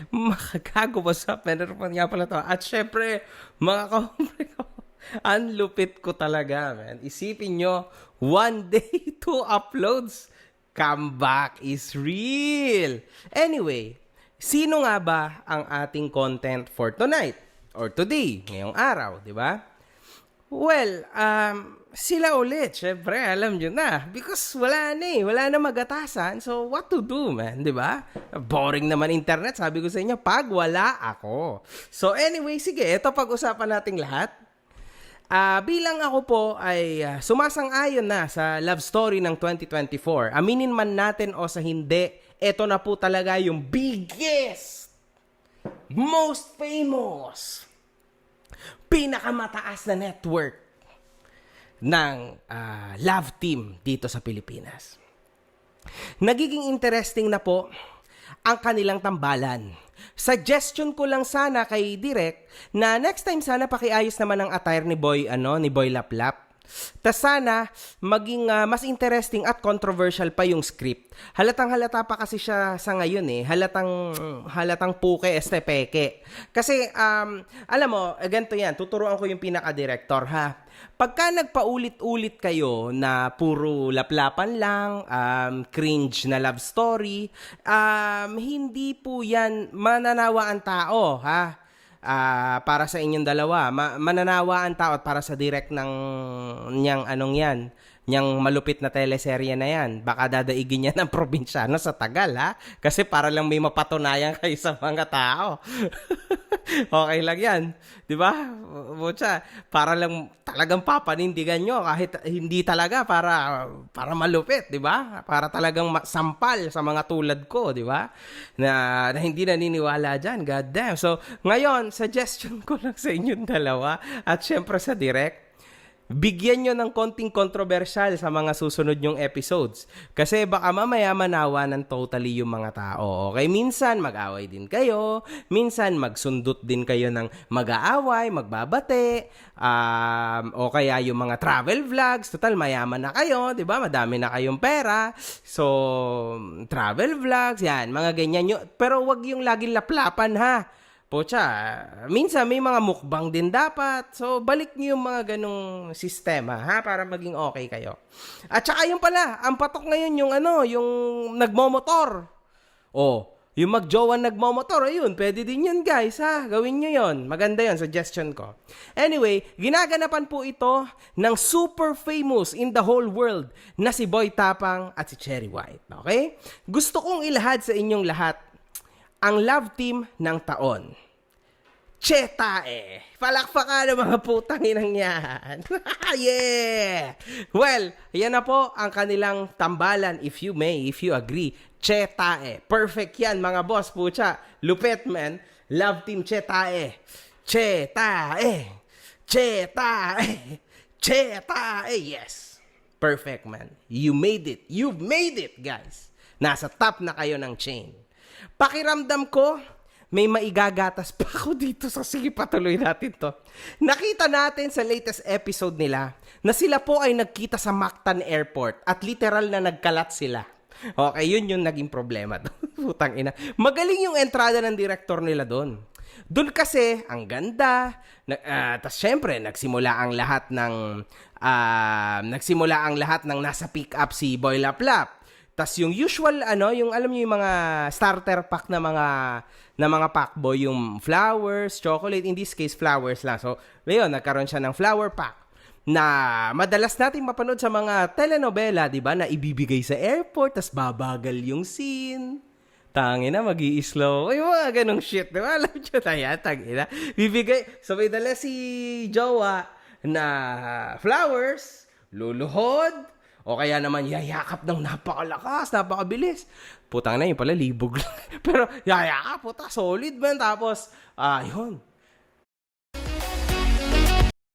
Makagago, what's up? Meron pa nga pala to. At syempre, mga kaumbre ko, ang lupit ko talaga, man. Isipin nyo, one day, two uploads. Comeback is real. Anyway, sino nga ba ang ating content for tonight? Or today, ngayong araw, di ba? Well, um, sila ulit, syempre, alam nyo na. Because wala na eh, wala na magatasan. So, what to do, man, di ba? Boring naman internet, sabi ko sa inyo, pag wala ako. So, anyway, sige, ito pag-usapan nating lahat. Ah, bilang ako po ay ah, sumasang-ayon na sa love story ng 2024. Aminin man natin o sa hindi, ito na po talaga yung biggest, most famous, pinakamataas na network ng ah, love team dito sa Pilipinas. Nagiging interesting na po ang kanilang tambalan. Suggestion ko lang sana kay Direk na next time sana pakiayos naman ang attire ni Boy ano ni Boy Laplap. Tas sana maging ah, mas interesting at controversial pa yung script. Halatang halata pa kasi siya sa ngayon eh. Halatang halatang puke este peke. Kasi um, alam mo, ganito yan. Tuturuan ko yung pinaka-director ha. Pagka nagpaulit-ulit kayo na puro laplapan lang, um, cringe na love story, um, hindi po yan mananawa ang tao, ha? Ah, para sa inyong dalawa. Ma- mananawa ang tao at para sa direct ng niyang anong yan, niyang malupit na teleserye na yan. Baka dadaigin niya ng probinsyano sa tagal, ha? Kasi para lang may mapatunayan kayo sa mga tao. okay lang yan. Di ba? Mucha, para lang talagang papanindigan nyo kahit hindi talaga para para malupit, di ba? Para talagang sampal sa mga tulad ko, di ba? Na, na hindi naniniwala dyan. God damn. So, ngayon, suggestion ko lang sa inyong dalawa at syempre sa direct, bigyan nyo ng konting kontrobersyal sa mga susunod nyong episodes. Kasi baka mamaya manawa ng totally yung mga tao. Okay, minsan mag-away din kayo, minsan magsundot din kayo ng mag-aaway, magbabate, um, o kaya yung mga travel vlogs, total mayaman na kayo, di ba? Madami na kayong pera. So, travel vlogs, yan, mga ganyan. Nyo. Pero wag yung laging laplapan ha. Pocha, minsan may mga mukbang din dapat. So, balik niyo yung mga ganong sistema, ha? Para maging okay kayo. At saka yung pala, ang patok ngayon yung ano, yung nagmomotor. Oh, yung magjowa nagmomotor, ayun, pwede din yun guys, ha? Gawin nyo yun. Maganda yun, suggestion ko. Anyway, ginaganapan po ito ng super famous in the whole world na si Boy Tapang at si Cherry White. Okay? Gusto kong ilahad sa inyong lahat ang love team ng taon. Cheta eh. Palakpakan ng mga putang inang yan. yeah! Well, yan na po ang kanilang tambalan if you may, if you agree. Cheta eh. Perfect yan mga boss, pucha. Lupet man. Love team Cheta eh. Cheta eh. Cheta eh. Cheta eh. Yes. Perfect man. You made it. You've made it, guys. Nasa top na kayo ng chain. Pakiramdam ko, may maigagatas pa ako dito sa sige patuloy natin to. Nakita natin sa latest episode nila na sila po ay nagkita sa Mactan Airport at literal na nagkalat sila. Okay, yun yung naging problema doon. Putang ina. Magaling yung entrada ng director nila doon. Doon kasi, ang ganda. Na, uh, Tapos syempre, nagsimula ang lahat ng... ah, nagsimula ang lahat ng nasa pick up si Boy Laplap. Tas yung usual ano, yung alam niyo yung mga starter pack na mga na mga packboy, yung flowers, chocolate, in this case flowers lang. So, ngayon nagkaroon siya ng flower pack na madalas natin mapanood sa mga telenovela, 'di ba, na ibibigay sa airport tas babagal yung scene. Tangina, mag slow Yung mga ganong shit, di ba? Alam nyo na yan, tangina. Bibigay, so may dala si Jowa na flowers, luluhod, o kaya naman yayakap ng napakalakas, napakabilis. Putang na yun pala, libog lang. Pero yayakap, puta, solid man. Tapos, ah, yun,